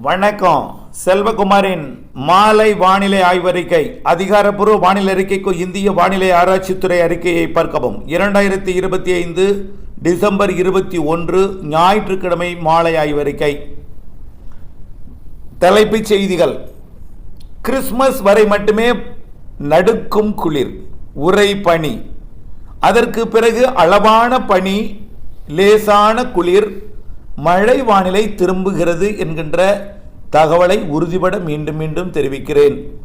வணக்கம். செல்வகுமாரின் மாலை வானிலை ஆய்வறிக்கை அதிகாரப்பூர்வ வானிலை அறிக்கைக்கு இந்திய வானிலை ஆராய்ச்சித்துறை அறிக்கையை பார்க்கவும். இரண்டாயிரத்தி இருபத்தி ஐந்து டிசம்பர் இருபத்தி ஒன்று ஞாயிற்றுக்கிழமை மாலை ஆய்வறிக்கை. தலைப்புச் செய்திகள். கிறிஸ்மஸ் வரை மட்டுமே நடுக்கும் குளிர் உரை பனி. அதற்கு பிறகு அளவான பனி லேசான குளிர் மழை வானிலை திரும்புகிறது என்கின்ற தகவலை உறுதிபட மீண்டும் மீண்டும் தெரிவிக்கிறேன்.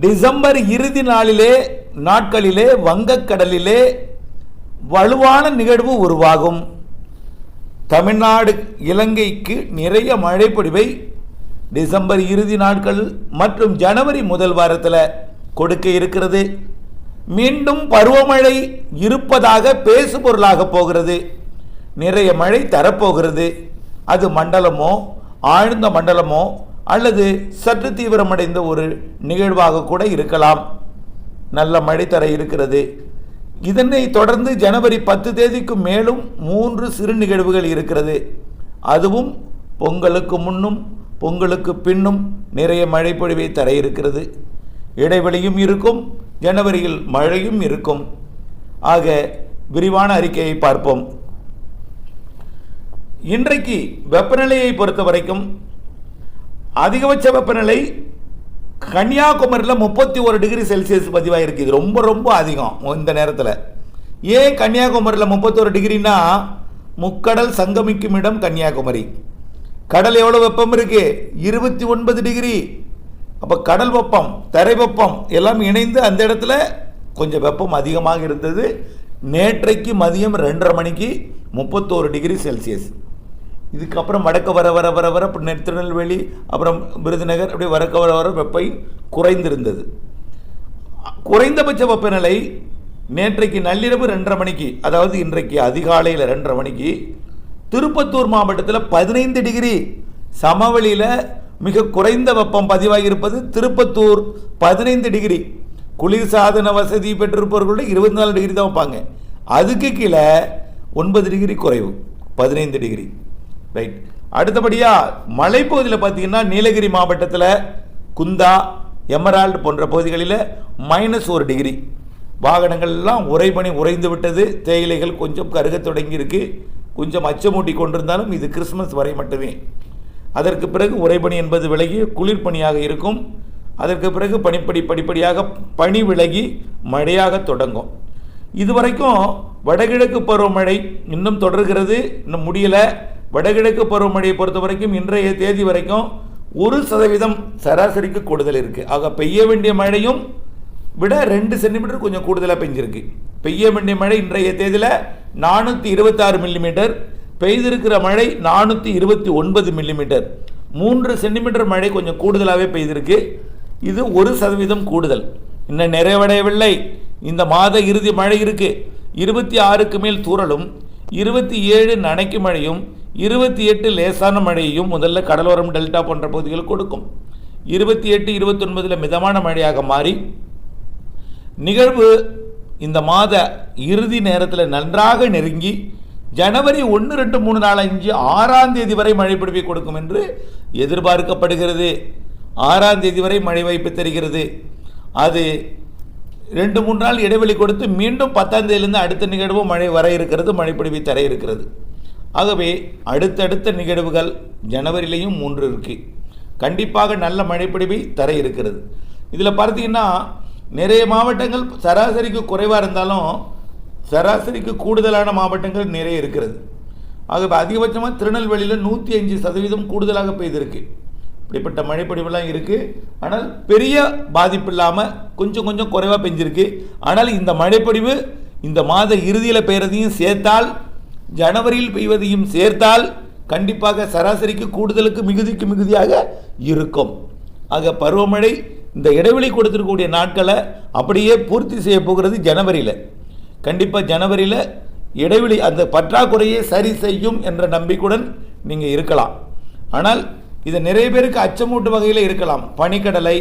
டிசம்பர் இறுதி நாளிலே நாட்களிலே வங்கக்கடலிலே வலுவான நிகழ்வு உருவாகும். தமிழ்நாடு இலங்கைக்கு நிறைய மழைப்பொழிவை டிசம்பர் இறுதி நாட்கள் மற்றும் ஜனவரி முதல் வாரத்தில் கொடுக்க இருக்கிறது. மீண்டும் பருவமழை இருப்பதாக பேசுபொருளாக போகிறது. நிறைய மழை தரப்போகிறது. அது மண்டலமோ ஆழ்ந்த மண்டலமோ அல்லது சற்று தீவிரமடைந்த ஒரு நிகழ்வாக கூட இருக்கலாம். நல்ல மழை தர இருக்கிறது. இதனை தொடர்ந்து ஜனவரி பத்து தேதிக்கு மேலும் மூன்று சிறு நிகழ்வுகள் இருக்கிறது. அதுவும் பொங்கலுக்கு முன்னும் பொங்கலுக்கு பின்னும் நிறைய மழை பொழிவை தர இருக்கிறது. இடைவெளியும் இருக்கும் ஜனவரியில் மழையும் இருக்கும். ஆக விரிவான அறிக்கையை பார்ப்போம். இன்றைக்கு வெப்பநிலையை பொறுத்த வரைக்கும் அதிகபட்ச வெப்பநிலை கன்னியாகுமரியில் முப்பத்தி ஒரு டிகிரி செல்சியஸ் பதிவாகிருக்கு இது ரொம்ப ரொம்ப அதிகம் இந்த நேரத்தில். ஏன் கன்னியாகுமரியில் முப்பத்தொரு டிகிரினா முக்கடல் சங்கமிக்கும் இடம் கன்னியாகுமரி. கடல் எவ்வளோ வெப்பம் இருக்குது இருபத்தி ஒன்பது டிகிரி. அப்போ கடல் வெப்பம் தரை வெப்பம் எல்லாம் இணைந்து அந்த இடத்துல கொஞ்சம் வெப்பம் அதிகமாக இருந்தது. நேற்றைக்கு மதியம் ரெண்டரை மணிக்கு முப்பத்தோரு டிகிரி செல்சியஸ். இதுக்கப்புறம் வடக்க வர வர வர வர திருநெல்வேலி அப்புறம் விருதுநகர் அப்படியே வரக்க வர வர வெப்பை குறைந்திருந்தது. குறைந்தபட்ச வெப்பநிலை நேற்றைக்கு நள்ளிரவு ரெண்டரை மணிக்கு அதாவது இன்றைக்கு அதிகாலையில் ரெண்டரை மணிக்கு திருப்பத்தூர் மாவட்டத்தில் பதினைந்து டிகிரி சமவெளியில் மிக குறைந்த வெப்பம் பதிவாகியிருப்பது திருப்பத்தூர் பதினைந்து டிகிரி. குளிர்சாதன வசதி பெற்றிருப்பவர்களோட இருபத்தி நாலு டிகிரி தான் வைப்பாங்க. அதுக்கு கீழே ஒன்பது டிகிரி குறைவு பதினைந்து டிகிரி. ரைட் அடுத்தபடியாக மலைப்பகுதியில் பார்த்தீங்கன்னா நீலகிரி மாவட்டத்தில் குந்தா எமரால்டு போன்ற பகுதிகளில் மைனஸ் ஒரு டிகிரி வாகனங்கள் எல்லாம் உறைபனி உறைந்து விட்டது. தேயிலைகள் கொஞ்சம் கருகத் தொடங்கி இருக்கு கொஞ்சம் அச்சமூட்டி கொண்டிருந்தாலும் இது கிறிஸ்மஸ் வரை மட்டுமே. அதற்கு பிறகு உறைபனி என்பது விலகி குளிர்பனியாக இருக்கும். அதற்கு பிறகு பனிப்படி படிப்படியாக பனி விலகி மழையாக தொடங்கும். இதுவரைக்கும் வடகிழக்கு பருவமழை இன்னும் தொடர்கிறது. இன்னும் முடியலை. வடகிழக்கு பருவமழையை பொறுத்த வரைக்கும் இன்றைய தேதி வரைக்கும் ஒரு சதவீதம் சராசரிக்கு கூடுதல் இருக்குது ஆக பெய்ய வேண்டிய மழையும் விட ரெண்டு சென்டிமீட்டர் கொஞ்சம் கூடுதலாக பெஞ்சிருக்கு. பெய்ய வேண்டிய மழை இன்றைய தேதியில் நானூற்றி இருபத்தாறு மில்லிமீட்டர் பெய்திருக்கிற மழை நானூற்றி இருபத்தி ஒன்பது மில்லிமீட்டர் மூன்று சென்டிமீட்டர் மழை கொஞ்சம் கூடுதலாகவே பெய்திருக்கு. இது ஒரு சதவீதம் கூடுதல். இன்னும் நிறைவடையவில்லை. இந்த மாத இறுதி மழை இருக்குது இருபத்தி ஆறுக்கு மேல் தூறலும் இருபத்தி ஏழு நனைக்கு மழையும் இருபத்தி எட்டு லேசான மழையையும் முதல்ல கடலோரம் டெல்டா போன்ற பகுதிகள் கொடுக்கும். இருபத்தி எட்டு இருபத்தொன்பதில் மிதமான மழையாக மாறி நிகழ்வு இந்த மாத இறுதி நேரத்தில் நன்றாக நெருங்கி ஜனவரி ஒன்று ரெண்டு மூணு நாலு அஞ்சு ஆறாம் தேதி வரை மழை பிடிப்பை கொடுக்கும் என்று எதிர்பார்க்கப்படுகிறது. ஆறாம் தேதி வரை மழை வாய்ப்பு தருகிறது. அது ரெண்டு மூன்று நாள் இடைவெளி கொடுத்து மீண்டும் பத்தாம் தேதியிலிருந்து அடுத்த நிகழ்வும் மழை வர இருக்கிறது மழை பிடிப்பை தர இருக்கிறது. ஆகவே அடுத்தடுத்த நிகழ்வுகள் ஜனவரியிலையும் மூன்று இருக்கு. கண்டிப்பாக நல்ல மழைப்பிடிவை தர இருக்கிறது. இதில் பார்த்தீங்கன்னா நிறைய மாவட்டங்கள் சராசரிக்கு குறைவாக இருந்தாலும் சராசரிக்கு கூடுதலான மாவட்டங்கள் நிறைய இருக்கிறது. ஆகவே அதிகபட்சமாக திருநெல்வேலியில் நூற்றி அஞ்சு சதவீதம் கூடுதலாக பெய்திருக்கு. இப்படிப்பட்ட மழைப்பொழிவெல்லாம் இருக்குது ஆனால் பெரிய பாதிப்பு இல்லாமல் கொஞ்சம் கொஞ்சம் குறைவாக பெஞ்சிருக்கு. ஆனால் இந்த மழைப்பொழிவு இந்த மாத இறுதியில் பெய்கிறதையும் சேர்த்தால் ஜனவரியில் பெய்வதையும் சேர்த்தால் கண்டிப்பாக சராசரிக்கு கூடுதலுக்கு மிகுதிக்கு மிகுதியாக இருக்கும். ஆக பருவமழை இந்த இடைவெளி கொடுத்துருக்கக்கூடிய நாட்களை அப்படியே பூர்த்தி செய்ய போகிறது ஜனவரியில். கண்டிப்பாக ஜனவரியில் இடைவெளி அந்த பற்றாக்குறையை சரி செய்யும் என்ற நம்பிக்கையுடன் நீங்கள் இருக்கலாம். ஆனால் இது நிறைய பேருக்கு அச்சமூட்டு வகையில் இருக்கலாம். பனிக்கடலை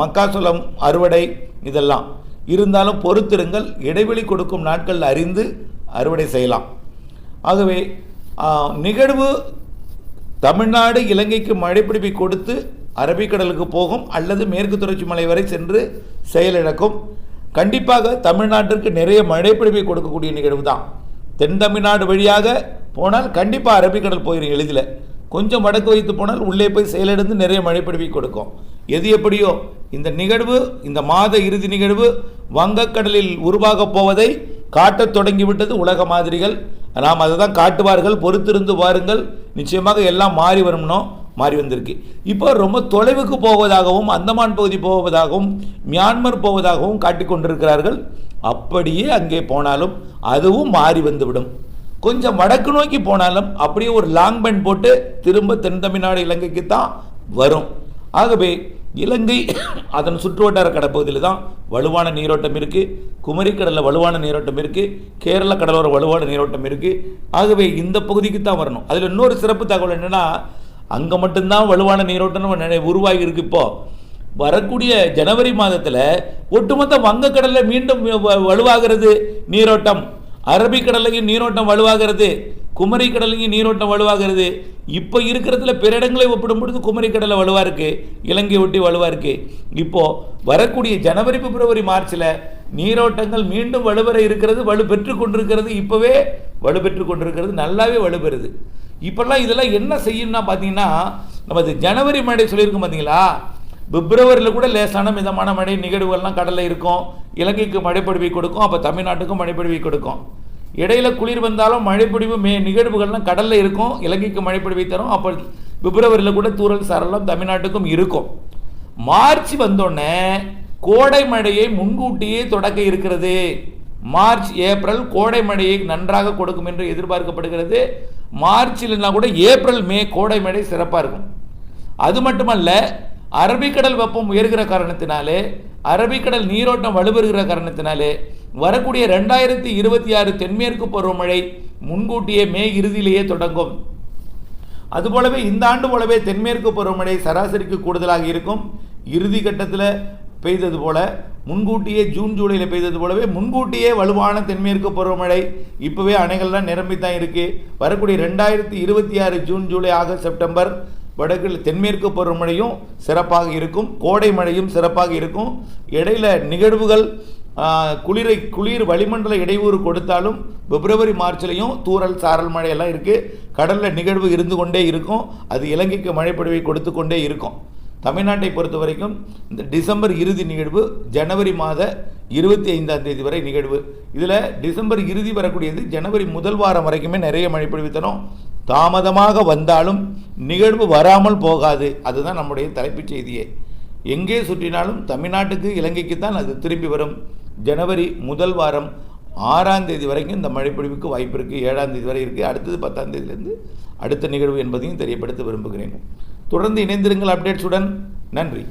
மக்காசோளம் அறுவடை இதெல்லாம். இருந்தாலும் பொறுத்திருங்கள் இடைவெளி கொடுக்கும் நாட்கள் அறிந்து அறுவடை செய்யலாம். ஆகவே நிகழ்வு தமிழ்நாடு இலங்கைக்கு மழைப்பிடிப்பை கொடுத்து அரபிக்கடலுக்கு போகும் அல்லது மேற்கு தொடர்ச்சி மலை வரை சென்று செயலிழக்கும் கண்டிப்பாக தமிழ்நாட்டிற்கு நிறைய மழைப்பிடிப்பை கொடுக்கக்கூடிய நிகழ்வு தான் தென் தமிழ்நாடு வழியாக போனால் கண்டிப்பாக அரபிக்கடல் போயிடும் எளிதில். கொஞ்சம் வடக்கு வைத்து போனால் உள்ளே போய் செயலிழந்து நிறைய மழைப்பிடிப்பை கொடுக்கும். எது எப்படியோ இந்த நிகழ்வு இந்த மாத இறுதி நிகழ்வு வங்கக்கடலில் உருவாகப் போவதை காட்டத் தொடங்கிவிட்டது உலக மாதிரிகள். நாம் அதை தான் காட்டுவார்கள் பொறுத்திருந்து வாருங்கள். நிச்சயமாக எல்லாம் மாறி வரும்னோ மாறி வந்திருக்கு. இப்போ ரொம்ப தொலைவுக்கு போவதாகவும் அந்தமான் பகுதி போவதாகவும் மியான்மர் போவதாகவும் காட்டிக்கொண்டிருக்கிறார்கள் அப்படியே அங்கே போனாலும் அதுவும் மாறி வந்துவிடும். கொஞ்சம் வடக்கு நோக்கி போனாலும் அப்படியே ஒரு லாங் பெண்ட் போட்டு திரும்ப தென் தமிழ்நாடு இலங்கைக்கு தான் வரும். ஆகவே இலங்கை அதன் சுற்றுவட்டார கடற்பகுதியில் தான் வலுவான நீரோட்டம் இருக்குது குமரிக்கடலில் வலுவான நீரோட்டம் இருக்குது கேரள கடலோர வலுவான நீரோட்டம் இருக்குது ஆகவே இந்த பகுதிக்கு தான் வரணும். அதில் இன்னொரு சிறப்பு தகவல் என்னென்னா அங்கே மட்டும்தான் வலுவான நீரோட்டம் உருவாகி இருக்கு இப்போது வரக்கூடிய ஜனவரி மாதத்தில் ஒட்டுமொத்த வங்கக்கடலில் மீண்டும் வ- வலுவாகிறது நீரோட்டம். அரபிக்கடலையும் நீரோட்டம் வலுவாகிறது. குமரிக்கடலையும் நீரோட்டம் வலுவாகிறது. இப்போ இருக்கிறதுல பிற இடங்களை ஒப்பிடும் பொழுது குமரி கடலை இருக்குது இருக்கு இலங்கை ஒட்டி வலுவாக இருக்குது இப்போது வரக்கூடிய ஜனவரி பிப்ரவரி மார்ச்சில் நீரோட்டங்கள் மீண்டும் வலுவர இருக்கிறது வலு பெற்று கொண்டிருக்கிறது. இப்போவே வலு பெற்று கொண்டிருக்கிறது நல்லாவே வலுப்பெறுது இப்போல்லாம் இதெல்லாம் என்ன செய்யும்னா பார்த்தீங்கன்னா நமது ஜனவரி மழை சொல்லியிருக்கோம் பார்த்தீங்களா பிப்ரவரியில் கூட லேசான மிதமான மழை நிகழ்வுகள்லாம் கடலில் இருக்கும். இலங்கைக்கு மழைப்படுவை கொடுக்கும் அப்போ தமிழ்நாட்டுக்கும் மழைப்படுவை கொடுக்கும். இடையில குளிர் வந்தாலும் மழைப்பொடிவு மே நிகழ்வுகள்லாம் கடலில் இருக்கும். இலங்கைக்கு மழைப்பொடிவை தரும். அப்போ பிப்ரவரியில் கூட தூரல் சாரலாம் தமிழ்நாட்டுக்கும் இருக்கும். மார்ச் வந்தோடனே கோடை மழையை முன்கூட்டியே தொடக்க இருக்கிறது. மார்ச் ஏப்ரல் கோடை மழையை நன்றாக கொடுக்கும் என்று எதிர்பார்க்கப்படுகிறது. மார்ச்சில்னா கூட ஏப்ரல் மே கோடை மழை சிறப்பாக இருக்கும். அது மட்டுமல்ல அரபிக்கடல் வெப்பம் உயர்கிற காரணத்தினாலே அரபிக்கடல் நீரோட்டம் வலுப்பெறுகிற காரணத்தினாலே வரக்கூடிய ரெண்டாயிரத்தி இருபத்தி ஆறு தென்மேற்கு பருவமழை முன்கூட்டியே மே இறுதியிலேயே தொடங்கும். அதுபோலவே இந்த ஆண்டு போலவே தென்மேற்கு பருவமழை சராசரிக்கு கூடுதலாக இருக்கும். இறுதி கட்டத்தில் பெய்தது போல முன்கூட்டியே ஜூன் ஜூலையில் பெய்தது போலவே முன்கூட்டியே வலுவான தென்மேற்கு பருவமழை இப்போவே அணைகள்லாம் நிரம்பி தான் இருக்குது வரக்கூடிய ரெண்டாயிரத்தி இருபத்தி ஆறு ஜூன் ஜூலை ஆகஸ்ட் செப்டம்பர் வடக்கில் தென்மேற்கு பருவமழையும் சிறப்பாக இருக்கும் கோடை மழையும் சிறப்பாக இருக்கும். இடையில நிகழ்வுகள் குளிரை குளிர் வளிமண்டல இடையூறு கொடுத்தாலும் பிப்ரவரி மார்ச்லேயும் தூறல் சாரல் மழையெல்லாம் இருக்குது கடலில் நிகழ்வு இருந்து கொண்டே இருக்கும். அது இலங்கைக்கு மழைப்பொழிவை கொடுத்து கொண்டே இருக்கும். தமிழ்நாட்டை பொறுத்த வரைக்கும் இந்த டிசம்பர் இறுதி நிகழ்வு ஜனவரி மாத இருபத்தி ஐந்தாம் தேதி வரை நிகழ்வு. இதில் டிசம்பர் இறுதி வரக்கூடியது ஜனவரி முதல் வாரம் வரைக்குமே நிறைய மழை பொழிவு தரும். தாமதமாக வந்தாலும் நிகழ்வு வராமல் போகாது. அதுதான் நம்முடைய தலைப்புச் செய்தியே. எங்கே சுற்றினாலும் தமிழ்நாட்டுக்கு இலங்கைக்கு தான் அது திரும்பி வரும். ஜனவரி முதல் வாரம் ஆறாம் தேதி வரைக்கும் இந்த மழைப்பொழிவுக்கு வாய்ப்பு இருக்குது ஏழாம் தேதி வரை இருக்குது அடுத்தது பத்தாம் தேதியிலேருந்து அடுத்த நிகழ்வு என்பதையும் தெரியப்படுத்த விரும்புகிறேன். தொடர்ந்து இணைந்திருங்கள் அப்டேட்ஸுடன். நன்றி.